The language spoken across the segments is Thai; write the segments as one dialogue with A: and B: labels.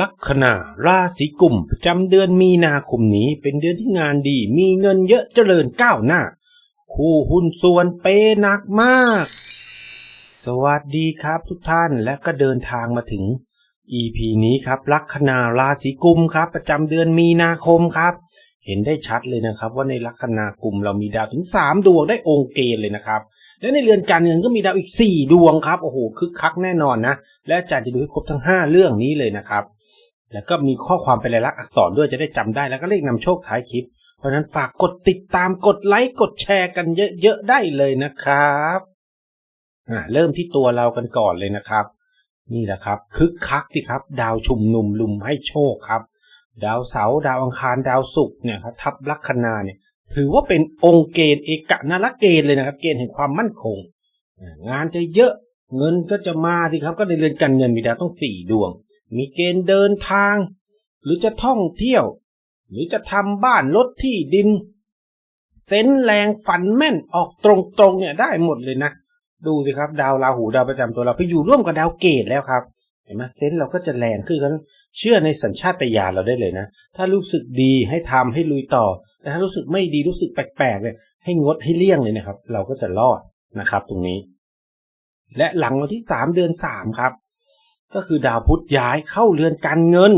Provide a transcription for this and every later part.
A: ลัคนาราศีกุมประจำเดือนมีนาคมนี้เป็นเดือนที่งานดี มีเงินเยอะเจริญก้าวหน้า คู่หุ้นส่วนเปหนักมาก สวัสดีครับทุกท่านและก็เดินทางมาถึง EP นี้ครับลัคนาราศีกุมครับ ประจำเดือนมีนาคมครับ เห็นได้ชัดเลยนะครับ ว่าในลัคนากุมเรามีดาวถึง 3 ดวงได้องค์เกณฑ์เลยนะครับ และในเรือนการเงินก็มีดาวอีก 4 ดวงครับโอ้โหคึกคักแน่นอนนะ และอาจารย์จะดูให้ครบทั้ง 5 เรื่องนี้เลยนะครับ แล้วก็มีข้อความเป็นลายลักษณ์อักษรด้วยจะได้จำได้แล้วก็เลขนำโชคท้ายคลิป เพราะนั้นฝากกดติดตามกดไลค์กดแชร์กันเยอะๆได้เลยนะครับอ่าเริ่มที่ตัวเรากันก่อนเลยนะครับ นี่แหละครับ คึกคักสิครับ ดาวชุมนุมลุมให้โชคครับ ดาวเสาร์ดาวอังคารดาวศุกร์เนี่ยครับทับลัคนาเนี่ย ถือว่าเป็นองค์เกณฑ์เอกนาลเกณฑ์เลยนะครับ เกณฑ์แห่งความมั่นคง งานจะเยอะเงินก็จะมาสิครับ ก็ในเรือนการเงินมีดาวต้องสี่ดวง มีเกณฑ์เดินทาง หรือจะท่องเที่ยว หรือจะทำบ้านรถที่ดิน เซนแรงฝันแม่นออกตรงๆเนี่ยได้หมดเลยนะ ดูสิครับ ดาวราหูดาวประจำตัวเราไปอยู่ร่วมกับดาวเกตแล้วครับเห็นไหมเซนเราก็จะแรงขึ้นกันเชื่อในสัญชาตญาณเราได้เลยนะ ถ้ารู้สึกดีให้ทำให้ลุยต่อ แต่ถ้ารู้สึกไม่ดีรู้สึกแปลกๆเลยให้งดให้เลี่ยงเลยนะครับ เราก็จะรอดนะครับ ตรงนี้ และหลังวันที่ 3 เดือน 3 ครับ ก็คือดาวพุธย้ายเข้าเรือนการเงิน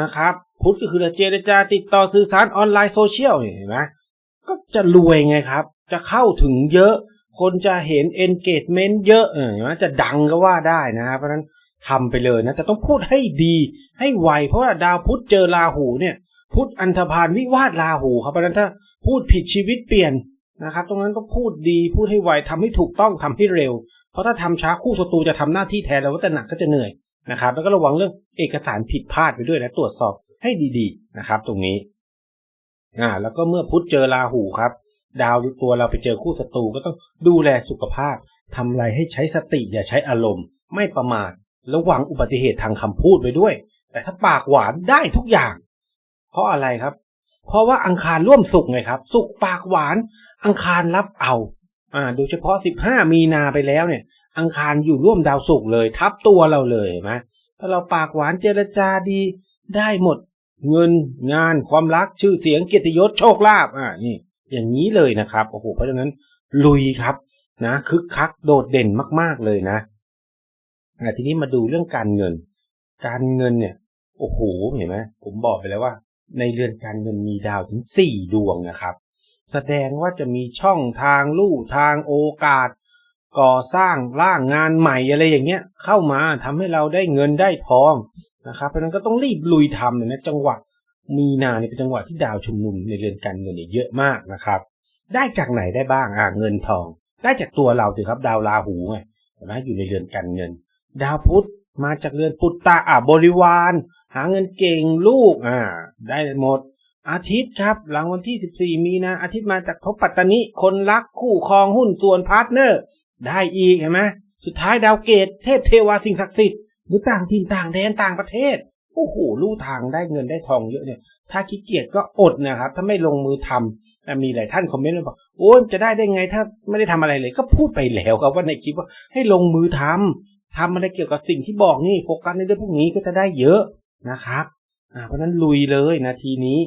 A: นะครับ พุธก็คือเจรจาติดต่อสื่อสารออนไลน์โซเชียลเห็นไหมก็จะรวยไงครับ จะเข้าถึงเยอะ คนจะเห็น engagement เยอะเออเห็นไหมจะดังก็ว่าได้นะครับเพราะนั้นทำไปเลยนะ แต่ต้องพูดให้ดีให้ไว เพราะว่าดาวพุธเจอราหูเนี่ย พุธอันธพาลวิวาทราหูครับเพราะนั้นถ้าพูดผิดชีวิตเปลี่ยน นะครับ ตรงนั้นต้องพูดดีพูดให้ไวทำให้ถูกต้องทำให้เร็ว เพราะถ้าทำช้าคู่ศัตรูจะทำหน้าที่แทนเราก็จะหนักก็จะเหนื่อยนะครับ แล้วก็ระวังเรื่องเอกสารผิดพลาดไปด้วยนะตรวจสอบให้ดีๆนะครับ ตรงนี้อ่าแล้วก็เมื่อพุธเจอราหูครับ ดาวตัวเราไปเจอคู่ศัตรูก็ต้องดูแลสุขภาพทำอะไรให้ใช้สติอย่าใช้อารมณ์ ไม่ประมาทระวังอุบัติเหตุทางคำพูดไปด้วย แต่ถ้าปากหวานได้ทุกอย่าง เพราะอะไรครับ เพราะว่าอังคารร่วมสุกไงครับสุกปากหวาน อังคารรับเอาอ่าโดยเฉพาะ 15 มีนาไปแล้วเนี่ย อังคารอยู่ร่วมดาวศุกร์เลย ทับตัวเราเลยนไหมถ้าเราปากหวานเจรจาดีได้หมด เงินงานความรักชื่อเสียงเกียรติยศโชคลาภอ่านี่ อย่างนี้เลยนะครับโอ้โหเพราะฉะนั้นลุยครับนะคึกคักโดดเด่นมาก ๆเลยนะทีนี้มาดูเรื่องการเงิน การเงินเนี่ย โอ้โหเห็นไหมผมบอกไปแล้วว่า ในเรือนการเงินมีดาวถึงสี่ดวงนะครับ แสดงว่าจะมีช่องทางลู่ทางโอกาส ก่อสร้างร่างงานใหม่อะไรอย่างเงี้ย เข้ามาทำให้เราได้เงินได้ทองนะครับเพราะฉะนั้นก็ต้องรีบลุยทำเลยนะจังหวะมีนาเนี่ยเป็นจังหวะที่ดาวชุมนุมในเรือนการเงินเนี่ยเยอะมากนะครับ ได้จากไหนได้บ้างอ่าเงินทอง ได้จากตัวเราสิครับดาวราหูไงเห็นไหมอยู่ในเรือนการเงิน ดาวพุธมาจากเรือนปุตตะอ่าบริวาร หาเงินเก่งลูกอ่าได้หมด อาทิตย์ครับ หลังวันที่ 14 มีนาอาทิตย์มาจากภพปัตตานิคนรักคู่ครองหุ้นส่วนพาร์ทเนอร์ ได้อีกเห็นไหมสุดท้ายดาวเกต เทพเทวาสิ่งศักดิ์สิทธิ์หรือต่างถิ่นต่างแดนต่างประเทศโอ้โหลู่ทางได้เงินได้ทองเยอะเนี่ย ถ้าขี้เกียจก็อดนะครับ ถ้าไม่ลงมือทำมีหลายท่านคอมเมนต์มาบอกโอ้ยจะได้ได้ไงถ้าไม่ได้ทำอะไรเลย ก็พูดไปแล้วครับว่าในคลิปว่าให้ลงมือทำทำอะไรเกี่ยวกับสิ่งที่บอกนี่โฟกัสในเรื่องพวกนี้ก็จะได้เยอะ นะครับเพราะนั้นลุยเลยนาทีนี้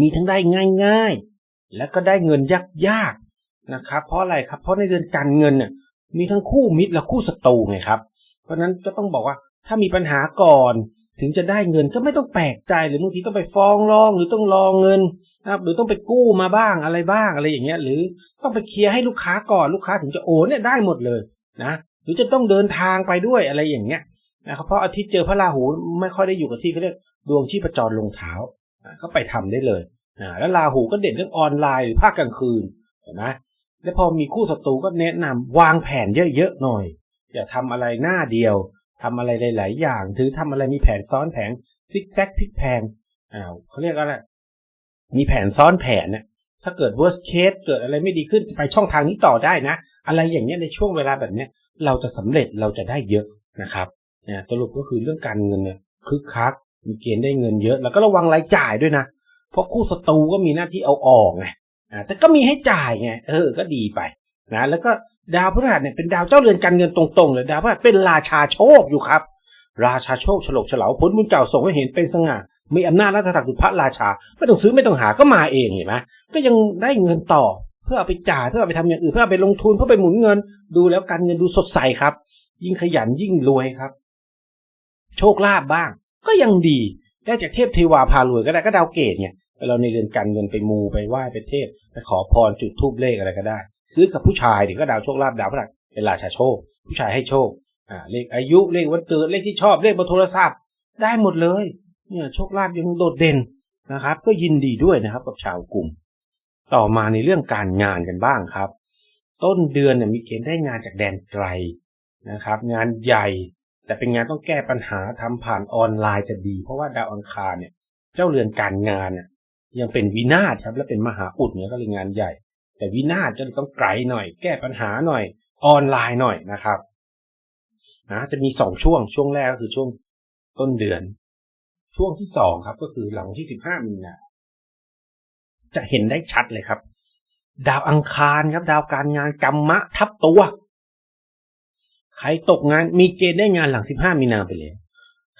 A: มีทั้งได้ง่ายๆ แล้วก็ได้เงินยากๆนะครับ เพราะอะไรครับ เพราะในเดือนการเงินเนี่ยมีทั้งคู่มิตรและคู่ศัตรูไงครับ เพราะฉะนั้นก็ต้องบอกว่าถ้ามีปัญหาก่อน ถึงจะได้เงินก็ไม่ต้องแปลกใจหรือบางทีต้องไปฟ้องร้องหรือต้องรองเงินนะครับหรือต้องไปกู้มาบ้างอะไรบ้างอะไรอย่างเงี้ย หรือต้องไปเคลียร์ให้ลูกค้าก่อนลูกค้าถึงจะโอนเนี่ยได้หมดเลยนะ หรือจะต้องเดินทางไปด้วยอะไรอย่างเงี้ย นะครับเพราะอาทิตย์เจอพระราหูไม่ค่อยได้อยู่กับที่เขาเรียกดวงชีพจรลงเท้าก็ไปทำได้เลยอ่าแล้วราหูก็เด่นเรื่องออนไลน์หรือภาคกลางคืนเห็นไหมแล้วพอมีคู่ศัตรูก็แนะนำวางแผนเยอะๆหน่อย อย่าทำอะไรหน้าเดียวทำอะไรหลาย ๆ อย่างถือทำอะไรมีแผนซ้อนแผนซิกแซกพลิกแพงอ้าเขาเรียกอะไรมีแผนซ้อนแผนเนี่ยถ้าเกิด worst case เกิดอะไรไม่ดีขึ้นไปช่องทางนี้ต่อได้นะ อะไรอย่างเงี้ยในช่วงเวลาแบบเนี้ยเราจะสำเร็จเราจะได้เยอะนะครับ นี่ยสรุปก็คือเรื่องการเงินเนี่ยคึกคักมีเกณฑ์ได้เงินเยอะ แล้วก็ระวังรายจ่ายด้วยนะ เพราะคู่ศัตรูก็มีหน้าที่เอาออกไงอ่าแต่ก็มีให้จ่ายไงเออก็ดีไปนะแล้วก็ดาวพฤหัสเนี่ยเป็นดาวเจ้าเรือนการเงินตรงๆเลยดาวพฤหัสเป็นราชาโชคอยู่ครับ ราชาโชคฉลกฉลาพ้นบุญเก่าส่งให้เห็นเป็นสง่ามีอำนาจราชถักดุพระราชา ไม่ต้องซื้อไม่ต้องหาก็มาเองเห็นไหมก็ยังได้เงินต่อเพื่อเอาไปจ่ายเพื่อเอาไปทำอย่างอื่นเพื่อเอาไปลงทุนเพื่อไปหมุนเงิน ดูแล้วการเงินดูสดใสครับ ยิ่งขยันยิ่งรวยครับ โชคลาภบ้าง ก็ยังดีได้จากเทพเทวาพารวยก็ได้ก็ดาวเกตไงเราในเรือนการเงินไปมูไปไหว้ไปเทพไปขอพรจุดทูบเลขอะไรก็ได้ ซื้อกับผู้ชายเดี๋ยวก็ดาวโชคลาภดาวพฤหัสเป็นราชาโชค ผู้ชายให้โชคอ่าเลขอายุเลขวันเกิดเลขที่ชอบเลขบอร์โทรศัพท์ ได้หมดเลยเนี่ยโชคลาภยังโดดเด่นนะครับ ก็ยินดีด้วยนะครับกับชาวกลุ่ม ต่อมาในเรื่องการงานกันบ้างครับ ต้นเดือนเนี่ยมีเกณฑ์ได้งานจากแดนไกลนะครับ งานใหญ่ แต่เป็นงานต้องแก้ปัญหาทำผ่านออนไลน์จะดี เพราะว่าดาวอังคารเนี่ย เจ้าเรือนการงานเนี่ยยังเป็นวินาศครับและเป็นมหาอุดเนี่ยก็เลยงานใหญ่ แต่วินาศก็เลยต้องไกลหน่อย แก้ปัญหาหน่อย ออนไลน์หน่อยนะครับนะจะมีสองช่วงช่วงแรกก็คือช่วงต้นเดือน ช่วงที่สองครับ ก็คือหลังที่สิบห้ามีนาจะเห็นได้ชัดเลยครับ ดาวอังคารครับ ดาวการงานกรรมะทับตัว ใครตกงานมีเกณฑ์ได้งานหลังสิบห้ามีนาไปเลย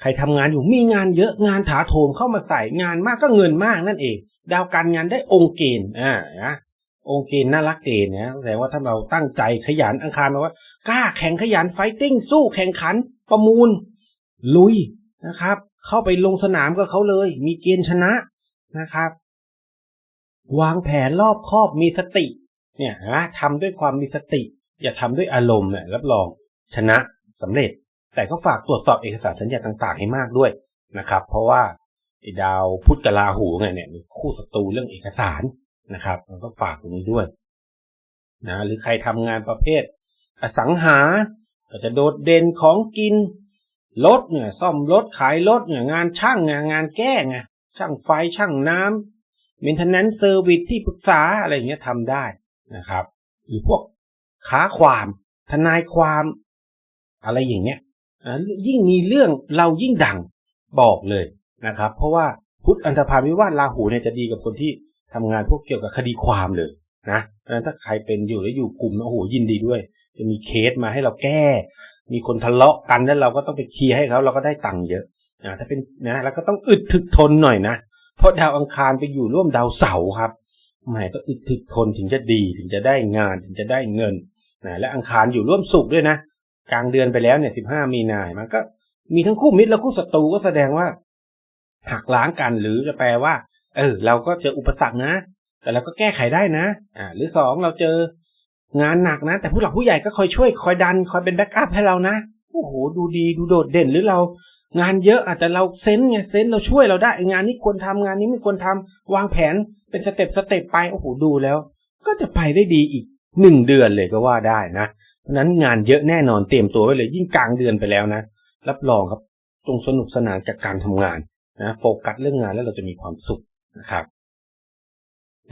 A: ใครทำงานอยู่มีงานเยอะงานถาโถมเข้ามาใส่งานมากก็เงินมากนั่นเอง ดาวการงานได้องค์เกณฑ์อ่านะองค์เกณฑ์น่ารักเกณฑ์นะแสดงว่าถ้าเราตั้งใจขยันอังคารแปลว่ากล้าแข่งขยันไฟติ้งสู้แข่งขันประมูล ลุยนะครับ เข้าไปลงสนามกับเขาเลย มีเกณฑ์ชนะนะครับ วางแผนรอบคอบมีสติ เนี่ยนะทำด้วยความมีสติ อย่าทำด้วยอารมณ์เนี่ยรับรอง ชนะสำเร็จ แต่ก็ฝากตรวจสอบเอกสารสัญญาต่างๆ ให้มากด้วยนะครับ เพราะว่าไอ้ดาวพุธกับราหูไงเนี่ยคู่ศัตรูเรื่องเอกสารนะครับก็ฝากตรงนี้ด้วยนะหรือใครทำงานประเภท อสังหา ก็จะโดดเด่นของกินรถเนี่ยซ่อมรถขายรถเนี่ยงานช่างงงานแก้ไงช่างไฟช่างน้ำ m ม i เทนแนนซ์เซอร์วิสที่ปรึกษาอะไรอย่างเงี้ยทำได้นะครับ หรือพวกค้าความ ทนายความ อะไรอย่างเงี้ยอ่ายิ่งมีเรื่องเรายิ่งดังบอกเลยนะครับ เพราะว่าพุทธอันธพาลวิวาทราหูเนี่ยจะดีกับคนที่ทำงานพวกเกี่ยวกับคดีความเลยนะนั้นถ้าใครเป็นอยู่แล้วอยู่กลุ่มโอ้โหยินดีด้วย จะมีเคสมาให้เราแก้ มีคนทะเลาะกันแล้วเราก็ต้องไปเคลียร์ให้เขาเราก็ได้ตังค์เยอะอ่าถ้าเป็นนะแล้วก็ต้องอึดถึกทนหน่อยนะเพราะดาวอังคารไปอยู่ร่วมดาวเสาร์ครับหมายต้องอึดถึกทนถึงจะดีถึงจะได้งานถึงจะได้เงินนะและอังคารอยู่ร่วมสุขด้วยนะ กลางเดือนไปแล้วเนี่ยสิบห้ามีนามันก็มีทั้งคู่มิตรและคู่ศัตรูก็แสดงว่าหักล้างกันหรือจะแปลว่า เออ เราก็เจออุปสรรคนะ แต่เราก็แก้ไขได้นะ อ่า หรือสองเราเจองานหนักนะ แต่ผู้หลักผู้ใหญ่ก็คอยช่วย คอยดัน คอยเป็นแบ็กอัพให้เรานะโอ้โหดูดีดูโดดเด่นหรือเรา งานเยอะอาจจะเราเซนไงเซนเราช่วยเราได้งานนี้ควรทำงานนี้ไม่ควรทำวางแผนเป็นสเต็ปสเต็ปไปโอ้โหดูแล้ว ก็จะไปได้ดีอีก หนึ่งเดือนเลยก็ว่าได้นะ เพราะนั้นงานเยอะแน่นอนเตรียมตัวไว้เลยยิ่งกลางเดือนไปแล้วนะ รับรองครับจงสนุกสนานกับการทำงานนะโฟกัสเรื่องงานแล้วเราจะมีความสุขนะครับ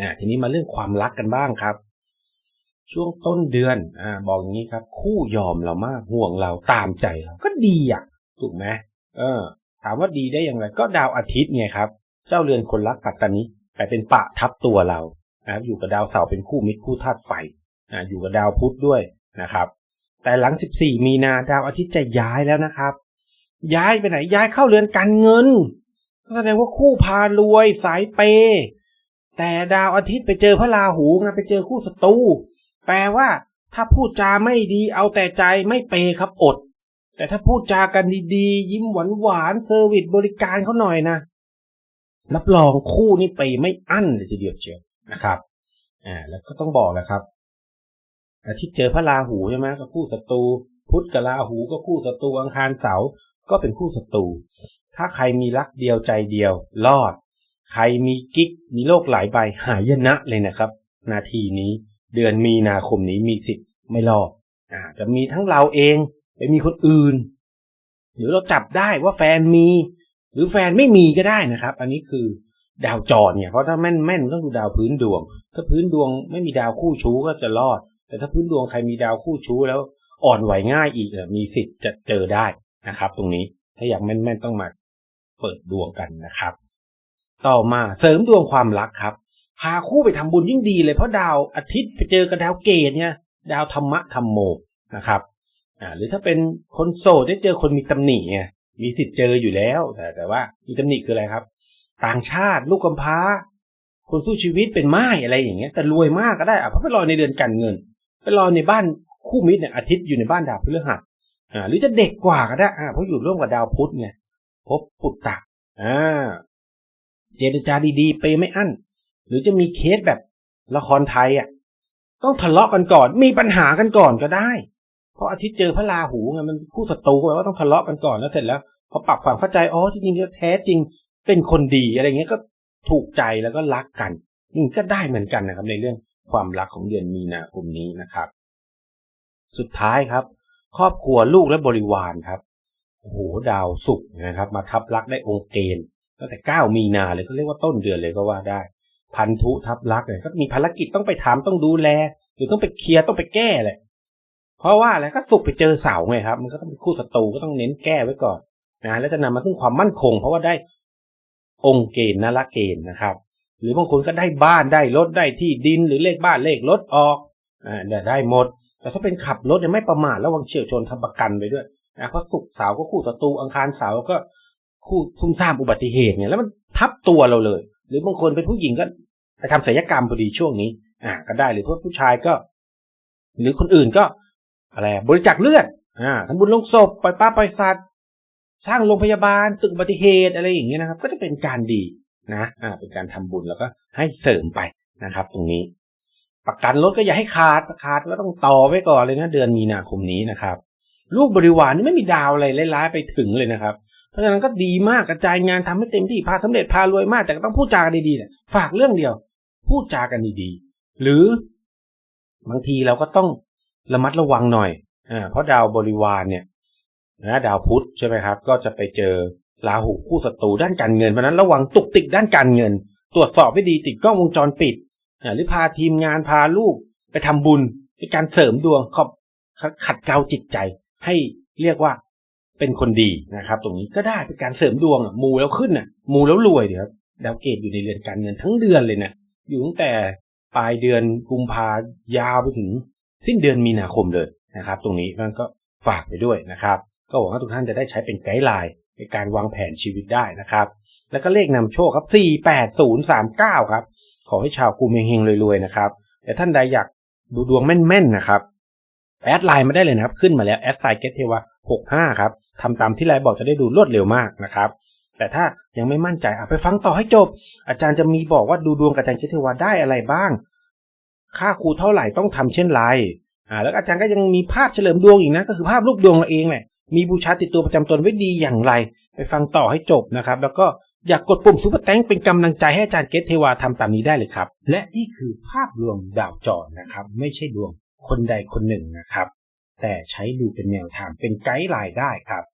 A: นะทีนี้มาเรื่องความรักกันบ้างครับ ช่วงต้นเดือนอ่าบอกอย่างนี้ครับ คู่ยอมเรามากห่วงเราตามใจเราก็ดีอะถูกไหมเออ ถามว่าดีได้อย่างไร ก็ดาวอาทิตย์ไงครับ เจ้าเรือนคนรักปัตตานีไปเป็นปะทับตัวเรานะครับอยู่กับดาวเสาร์เป็นคู่มิตรคู่ธาตุไฟ อยู่กับดาวพุธด้วยนะครับ แต่หลัง 14 มีนาดาวอาทิตย์จะย้ายแล้วนะครับ ย้ายไปไหนย้ายเข้าเรือนการเงินแสดงว่าคู่พารวยสายเป แต่ดาวอาทิตย์ไปเจอพระราหูไงไปเจอคู่ศัตรูแปลว่า ถ้าพูดจาไม่ดีเอาแต่ใจไม่เปครับอด แต่ถ้าพูดจากันดีๆ ยิ้มหวานหวานๆเซอร์วิสบริการเขาหน่อยนะรับรองคู่นี้เปไม่อั้นเลยทีเดียวเชียวนะครับ อ่า แล้วก็ต้องบอกแหละครับ อาทิตย์เจอพระราหูใช่ไหมก็คู่ศัตรูพุธกับราหูก็คู่ศัตรูอังคารเสาร์ก็เป็นคู่ศัตรูถ้าใครมีรักเดียวใจเดียว รอด ใครมีกิ๊กมีโลกหลายใบหายนะเลยนะครับ นาทีนี้เดือนมีนาคมนี้มีสิทธิ์ไม่รอดอ่าจะมีทั้งเราเองไปมีคนอื่น หรือเราจับได้ว่าแฟนมี หรือแฟนไม่มีก็ได้นะครับ อันนี้คือดาวจรเนี่ยเพราะถ้าแม่นแม่นต้องดูดาวพื้นดวง ถ้าพื้นดวงไม่มีดาวคู่ชู้ก็จะรอด แต่ถ้าพื้นดวงใครมีดาวคู่ชู้แล้วอ่อนไหวง่ายอีกเนี่ยมีสิทธิ์จะเจอได้นะครับ ตรงนี้ถ้าอยากแม่นๆต้องมาเปิดดวงกันนะครับ ต่อมาเสริมดวงความรักครับ พาคู่ไปทำบุญยิ่งดีเลยเพราะดาวอาทิตย์ไปเจอกับดาวเกตเนี่ยดาวธรรมะธรรมโมนะครับอ่าหรือถ้าเป็นคนโสดได้เจอคนมีตำหนิไงมีสิทธิ์เจออยู่แล้ว แต่แต่ว่ามีตำหนิคืออะไรครับ ต่างชาติลูกกำพร้า คนสู้ชีวิตเป็นไม้อะไรอย่างเงี้ยแต่รวยมากก็ได้อะเพราะไปรอในเดือนกันเงิน ไปรอในบ้านคู่มิตรเนี่ยอาทิตย์อยู่ในบ้านดาวพฤหัสอ่าหรือจะเด็กกว่าก็ได้อ่าเพราะอยู่ร่วมกับดาวพุธไงพบปุตตะอ่าเจรจาดีๆไปไม่อั้น หรือจะมีเคสแบบละครไทยอะต้องทะเลาะกันก่อน มีปัญหากันก่อนก็ได้ เพราะอาทิตย์เจอพระราหูไงมันคู่ศัตรูแปลว่าต้องทะเลาะกันก่อนแล้วเสร็จแล้วพอปรับความเข้าใจอ๋อจริงๆแล้วแท้จริงเป็นคนดีอะไรเงี้ยก็ถูกใจแล้วก็รักกันนี่ก็ได้เหมือนกันนะครับในเรื่อง ความรักของเดือนมีนาคมนี้นะครับ สุดท้ายครับ ครอบครัวลูกและบริวารครับโอ้โหดาวศุกร์นะครับ มาทับลักได้องค์เกณฑ์ตั้งแต่ 9 มีนาเลยก็เรียกว่าต้นเดือนเลยก็ว่าได้ พันธุทับลักเนี่ยก็มีภารกิจต้องไปถามต้องดูแล หรือต้องไปเคลียร์ต้องไปแก้แหละเพราะว่าอะไรก็สุกไปเจอเสาไงครับ มันก็ต้องเป็นคู่ศัตรูก็ต้องเน้นแก้ไว้ก่อนนะแล้วจะนำมาซึ่งความมั่นคง เพราะว่าได้องค์เกณฑ์นละเกณฑ์นะครับ หรือบางคนก็ได้บ้านได้รถได้ที่ดินหรือเลขบ้านเลขรถออกอ่าได้ได้หมด แต่ถ้าเป็นขับรถเนี่ยไม่ประมาทระวังเฉียวชนทำประกันไปด้วยนะเพราะสุกเสาร์ก็คู่ศัตรูอังคารเสาร์ก็คู่ซุ่มซ่ามอุบัติเหตุเนี่ยแล้วมันทับตัวเราเลย หรือบางคนเป็นผู้หญิงก็ไปทำศัลยกรรมพอดีช่วงนี้ อ่าก็ได้หรือพวกผู้ชายก็ หรือคนอื่นก็อะไรบริจาคเลือดอ่าทำบุญลงศพปล่อยปลาปล่อยสัตว์ สร้างโรงพยาบาลตึกอุบัติเหตุอะไรอย่างเงี้ยนะครับ ก็จะเป็นการดี นะอ่าเป็นการทำบุญแล้วก็ให้เสริมไปนะครับ ตรงนี้ ประกันรถก็อย่าให้ขาดขาดก็ต้องต่อไว้ก่อนเลยนะเดือนมีนาคมนี้นะครับลูกบริวารนี่ไม่มีดาวอะไรร้ายๆไปถึงเลยนะครับ เพราะฉะนั้นก็ดีมากกระจายงานทำให้เต็มที่พาสำเร็จพารวยมาก แต่ก็ต้องพูดจากันดีๆนี่ยฝากเรื่องเดียว พูดจากันดีๆ หรือบางทีเราก็ต้องระมัดระวังหน่อยอ่าเพราะดาวบริวารเนี่ยนะดาวพุธใช่ไหมครับ ก็จะไปเจอ ราหูคู่ศัตรูด้านการเงินเพราะนั้นระวังตุกติกด้านการเงิน ตรวจสอบให้ดีติดกล้องวงจรปิดหรือพาทีมงานพาลูกไปทำบุญเป็นการเสริมดวงขอบขัดเกลาจิตใจ ให้เรียกว่าเป็นคนดีนะครับ ตรงนี้ก็ได้เป็นการเสริมดวงมูแล้วขึ้นอะมูแล้วรวยเดี๋ยวครับดาวเกตอยู่ในเรือนการเงินทั้งเดือนเลยนะอยู่ตั้งแต่ปลายเดือนกุมภายาวไปถึงสิ้นเดือนมีนาคมเลยนะครับ ตรงนี้มันก็ฝากไปด้วยนะครับ ก็หวังว่าทุกท่านจะได้ใช้เป็นไกด์ไลน์ ในการวางแผนชีวิตได้นะครับ แล้วก็เลขนำโชคครับ 48039 ครับ ขอให้ชาวกุมเฮงๆรวยๆนะครับแต่ท่านใดอยากดูดวงแม่นๆนะครับแอดไลน์มาได้เลยนะครับ ขึ้นมาแล้วแอดไซเกตเทวา65 ครับทำตามที่ไลน์บอกจะได้ดูรวดเร็วมากนะครับ แต่ถ้ายังไม่มั่นใจอะไปฟังต่อให้จบ อาจารย์จะมีบอกว่าดูดวงกับอาจารย์เกตเทวาได้อะไรบ้าง ค่าครูเท่าไหร่ต้องทำเช่นไรอ่าแล้วอาจารย์ก็ยังมีภาพเฉลิมดวงอีกนะ ก็คือภาพรูปดวงเราเองแหละ มีบูชาติดตัวประจำตนไว้ดีอย่างไร ไปฟังต่อให้จบนะครับ แล้วก็อยากกดปุ่มซุปเปอร์แตงเป็นกำลังใจให้อาจารย์เกตเทวาทำตามนี้ได้เลยครับ และนี่คือภาพรวมดาวจรนะครับ ไม่ใช่ดวงคนใดคนหนึ่งนะครับ แต่ใช้ดูเป็นแนวทางเป็นไกด์ไลน์ได้ครับ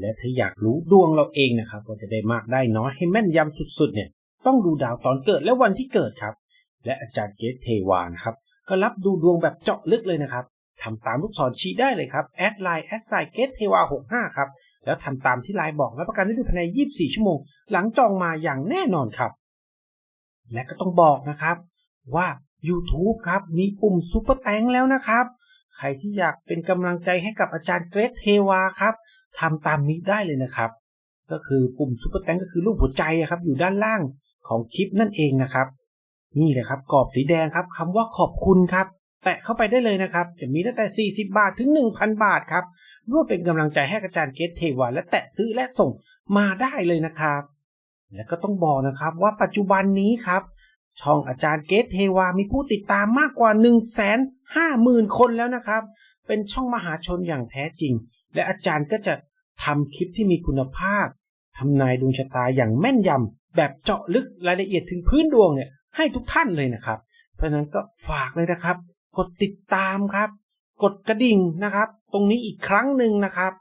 A: และถ้าอยากรู้ดวงเราเองนะครับว่าจะได้มากได้น้อยให้แม่นยำสุดๆ เนี่ยต้องดูดาวตอนเกิดและวันที่เกิดครับ และอาจารย์เกตเทวานะครับก็รับดูดวงแบบเจาะลึกเลยนะครับ ทำตามลูกศรชี้ได้เลยครับแอดไลน์แอดไซเกตเทวา65ครับ แล้วทำตามที่ไลน์บอกรับประกันได้ดูภายใน 24 ชั่วโมง หลังจองมาอย่างแน่นอนครับ และก็ต้องบอกนะครับว่า YouTube ครับ มีปุ่มซุปเปอร์แตงแล้วนะครับ ใครที่อยากเป็นกำลังใจให้กับอาจารย์เกรทเทวาครับทำตามนี้ได้เลยนะครับ ก็คือปุ่มซุปเปอร์แตงก็คือรูปหัวใจครับ อยู่ด้านล่างของคลิปนั่นเองนะครับ นี่แหละครับกรอบสีแดงครับคำว่าขอบคุณครับ แตะเข้าไปได้เลยนะครับ จะมีตั้งแต่ 40 บาทถึง 1,000 บาทครับร่วมเป็นกำลังใจให้อาจารย์เกตเทวาและแตะซื้อและส่งมาได้เลยนะครับ และก็ต้องบอกนะครับว่าปัจจุบันนี้ครับ ช่องอาจารย์เกตเทวามีผู้ติดตามมากกว่า 1 5 0 0 0 0 คนแล้วนะครับ เป็นช่องมหาชนอย่างแท้จริง และอาจารย์ก็จะทำคลิปที่มีคุณภาพทำนายดวงชะตาอย่างแม่นยำแบบเจาะลึกรายละเอียดถึงพื้นดวงเนี่ยให้ทุกท่านเลยนะครับ เพราะฉะนั้นก็ฝากเลยนะครับ กดติดตามครับ กดกระดิ่งนะครับ ตรงนี้อีกครั้งหนึ่งนะครับ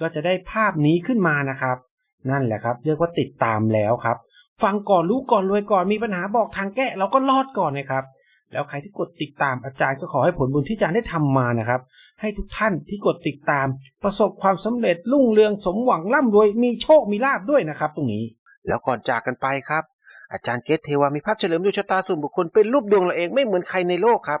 A: ก็จะได้ภาพนี้ขึ้นมานะครับ นั่นแหละครับ เรียกว่าติดตามแล้วครับ ฟังก่อนรู้ก่อนรวยก่อนมีปัญหาบอกทางแก้เราก็รอดก่อนนะครับ แล้วใครที่กดติดตามอาจารย์ก็ขอให้ผลบุญที่อาจารย์ได้ทำมานะครับ ให้ทุกท่านที่กดติดตาม ประสบความสำเร็จรุ่งเรืองสมหวังร่ำรวยมีโชคมีลาบด้วยนะครับ ตรงนี้ แล้วก่อนจากกันไปครับอาจารย์เกตเทวามีภาพเฉลิมดวงชะตาส่วนบุคคลเป็นรูปดวงเราเองไม่เหมือนใครในโลกครับ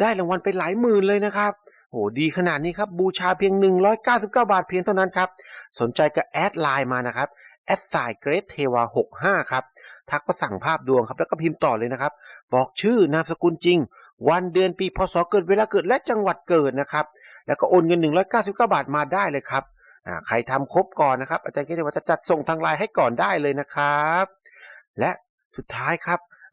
A: ได้รางวัลไปหลายหมื่นเลยนะครับโอ้ดีขนาดนี้ครับ บูชาเพียง 199 บาทเพียงเท่านั้นครับ สนใจก็แอดไลน์มานะครับแอดไซน์เกรดเทวา65 ครับ ทักมาสั่งภาพดวงครับ แล้วก็พิมพ์ต่อเลยนะครับ บอกชื่อนามสกุลจริง วันเดือนปีพศเกิดเวลาเกิดและจังหวัดเกิดนะครับ แล้วก็โอนเงิน 199 บาทมาได้เลยครับใครทำครบก่อนนะครับ อาจารย์เกรดเทวาจะจัดส่งทางไลน์ให้ก่อนได้เลยนะครับ และสุดท้ายครับ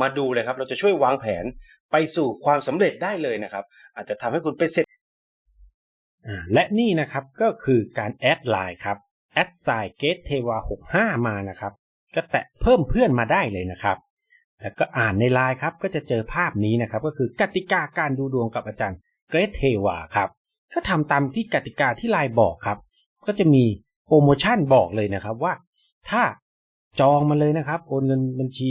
A: มาดูเลยครับ เราจะช่วยวางแผนไปสู่ความสำเร็จได้เลยนะครับ อาจจะทำให้คุณเป็นเสร็จและนี่นะครับก็คือการแอดไลน์ครับแอดไซน์เกตเทวา65 มานะครับ ก็แตะเพิ่มเพื่อนมาได้เลยนะครับ แล้วก็อ่านในไลน์ครับก็จะเจอภาพนี้นะครับ ก็คือกติกาการดูดวงกับอาจารย์เกรทเทวาครับ ก็ทำตามที่กติกาที่ไลน์บอกครับ ก็จะมีโปรโมชั่นบอกเลยนะครับว่า ถ้าจองมาเลยนะครับ โอนเงินบัญชี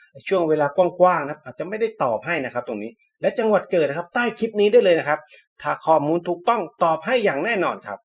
A: ช่วงเวลากว้างๆนะครับอาจจะไม่ได้ตอบให้นะครับ ตรงนี้ และจังหวัดเกิดนะครับ ใต้คลิปนี้ได้เลยนะครับ ถ้าข้อมูลถูกต้องตอบให้อย่างแน่นอนครับ